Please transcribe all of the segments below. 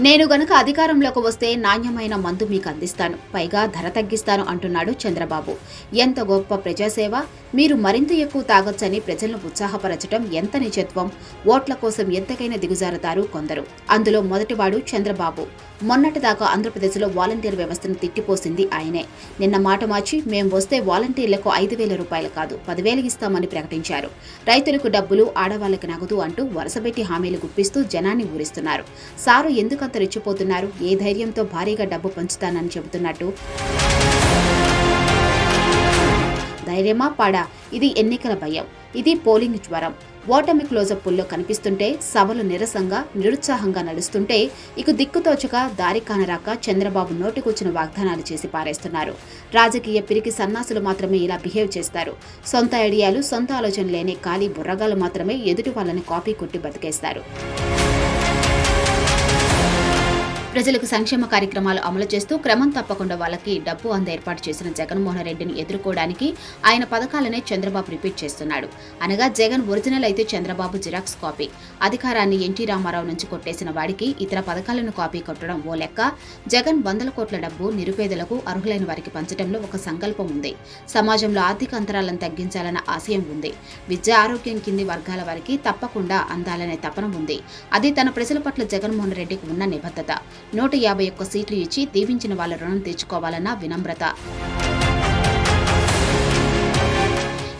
నేను గనుక అధికారంలోకి వస్తే నాణ్యమైన మందు మీకు అందిస్తాను. పైగా ధర తగ్గిస్తాను అంటున్నాడు చంద్రబాబు. ఎంత గొప్ప ప్రజాసేవ! మీరు మరింత ఎక్కువ తాగొచ్చని ప్రజలను ఉత్సాహపరచడం ఎంత నిజత్వం! ఓట్ల కోసం ఎంతకైనా దిగుజారుతారు కొందరు. అందులో మొదటివాడు చంద్రబాబు. మొన్నటిదాకా ఆంధ్రప్రదేశ్లో వాలంటీర్ వ్యవస్థను తిట్టిపోసింది ఆయనే. నిన్న మాట మార్చి మేం వస్తే వాలంటీర్లకు ఐదు వేల రూపాయలు కాదు పదివేలు ఇస్తామని ప్రకటించారు. రైతులకు డబ్బులు ఆడవాళ్ళకి నగదు అంటూ వరుసపెట్టి హామీలు గుప్పిస్తూ జనాన్ని ఊరిస్తున్నారు. సారు ఎందుకంత రెచ్చిపోతున్నారు ఏ ధైర్యంతో భారీగా డబ్బు పంచుతానని చెబుతున్నట్టు. ధైర్యమా పాడా? ఇది ఎన్నికల భయం. ఇది పోలింగ్ జ్వరం. ఓటమి క్లోజప్పుల్లో కనిపిస్తుంటే సభలు నిరసంగా నిరుత్సాహంగా నడుస్తుంటే ఇక దిక్కుతోచక దారి కానరాక చంద్రబాబు నోటికొచ్చిన వాగ్దానాలు చేసి పారేస్తున్నారు. రాజకీయ పిరికి సన్నాసులు మాత్రమే ఇలా బిహేవ్ చేస్తారు. సొంత ఐడియాలు సొంత ఆలోచన లేని ఖాళీ బుర్రగాలు మాత్రమే ఎదుటి వాళ్ళని కాపీ కొట్టి బతికేస్తారు. ప్రజలకు సంక్షేమ కార్యక్రమాలు అమలు చేస్తూ క్రమం తప్పకుండా వాళ్ళకి డబ్బు అంద ఏర్పాటు చేసిన జగన్మోహన్ రెడ్డిని ఎదుర్కోవడానికి ఆయన పథకాలనే చంద్రబాబు రిపీట్ చేస్తున్నాడు. అనగా జగన్ ఒరిజినల్ అయితే చంద్రబాబు జిరాక్స్ కాపీ. అధికారాన్ని ఎన్టీ రామారావు నుంచి కొట్టేసిన వాడికి ఇతర పథకాలను కాపీ కొట్టడం ఓ లెక్క. జగన్ వందల కోట్ల డబ్బు నిరుపేదలకు అర్హులైన వారికి పంచడంలో ఒక సంకల్పం ఉంది. సమాజంలో ఆర్థిక అంతరాలను తగ్గించాలన్న ఆశయం ఉంది. విద్య ఆరోగ్యం కింది వర్గాల వారికి తప్పకుండా అందాలనే తపన ఉంది. అది తన ప్రజల పట్ల జగన్మోహన్ రెడ్డికి ఉన్న నిబద్ధత. నూట యాభై ఒక్క సీట్లు ఇచ్చి దీవించిన వాళ్ళ రుణం తెచ్చుకోవాలన్న వినమ్రత.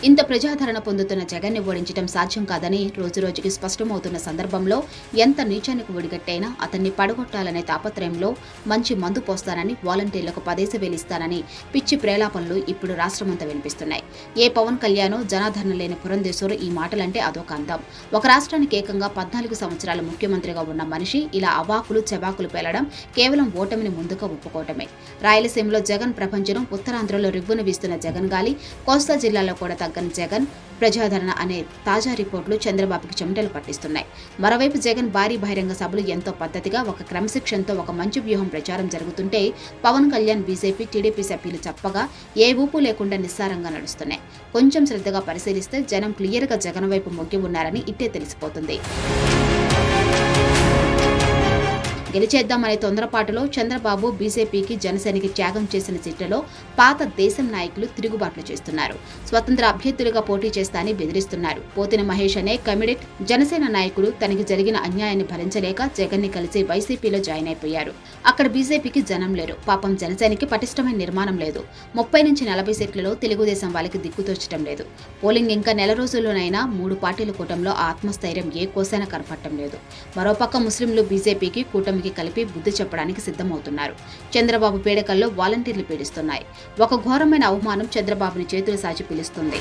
ఇంత ప్రజాదరణ పొందుతున్న జగన్ని ఓడించడం సాధ్యం కాదని రోజురోజుకి స్పష్టమవుతున్న సందర్భంలో ఎంత నీచానికి ఒడిగట్టైనా అతన్ని పడగొట్టాలనే తాపత్రయంలో మంచి మందు పోస్తానని వాలంటీర్లకు పదేశ వేలిస్తానని పిచ్చి ప్రేలాపనలు ఇప్పుడు రాష్ట్రమంతా వినిపిస్తున్నాయి. ఏ పవన్ కళ్యాణ్ జనాదరణ లేని పురంధేశ్వరు ఈ మాటలంటే అదొక అందం. ఒక రాష్ట్రానికి ఏకంగా పద్నాలుగు సంవత్సరాలు ముఖ్యమంత్రిగా ఉన్న మనిషి ఇలా అవాకులు చెవాకులు పేలడం కేవలం ఓటమిని ముందుగా ఒప్పుకోవటమే. రాయలసీమలో జగన్ ప్రపంచం ఉత్తరాంధ్రలో రివ్వును వీస్తున్న జగన్ గాలి కోస్తా జిల్లాలో కూడా తగ్గని జగన్ ప్రజాదరణ అనే తాజా రిపోర్టులు చంద్రబాబుకి చెమటలు పట్టిస్తున్నాయి. మరోవైపు జగన్ భారీ బహిరంగ సభలు ఎంతో పద్ధతిగా ఒక క్రమశిక్షణతో ఒక మంచి వ్యూహం ప్రచారం జరుగుతుంటే పవన్ కళ్యాణ్ బీజేపీ టీడీపీ సభ్యులు చెప్పగా ఏ ఊపు లేకుండా నిస్సారంగా నడుస్తున్నాయి. కొంచెం శ్రద్ధగా పరిశీలిస్తే జనం క్లియర్గా జగన్ వైపు మొగ్గి ఉన్నారని ఇట్టే తెలిసిపోతుంది. గెలిచేద్దామనే తొందరపాటులో చంద్రబాబు బీజేపీకి జనసేనకి త్యాగం చేసిన సీట్లలో పాత దేశం నాయకులు తిరుగుబాట్లు చేస్తున్నారు. స్వతంత్ర అభ్యర్థులుగా పోటీ చేస్తానని బెదిరిస్తున్నారు. పోతిన మహేష్ అనే కమిడెట్ జనసేన నాయకుడు తనకి జరిగిన అన్యాయాన్ని భరించలేక జగన్ని కలిసి వైసీపీలో జాయిన్ అయిపోయారు. అక్కడ బీజేపీకి జనం లేరు. పాపం జనసేనకి పటిష్టమైన నిర్మాణం లేదు. ముప్పై నుంచి నలభై సీట్లలో తెలుగుదేశం వాళ్ళకి దిక్కుతోచడం లేదు. పోలింగ్ ఇంకా నెల రోజుల్లోనైనా మూడు పార్టీల కూటమిలో ఆత్మస్థైర్యం ఏ కోసైనా కనపడటం లేదు. మరోపక్క ముస్లింలు బీజేపీకి కూటమికి కలిపి బుద్ధి చెప్పడానికి సిద్ధమవుతున్నారు. చంద్రబాబు పీడకల్లో వాలంటీర్లు పీడిస్తున్నాయి. ఒక ఘోరమైన అవమానం చంద్రబాబుని చేతులు సాచి పిలుస్తుంది.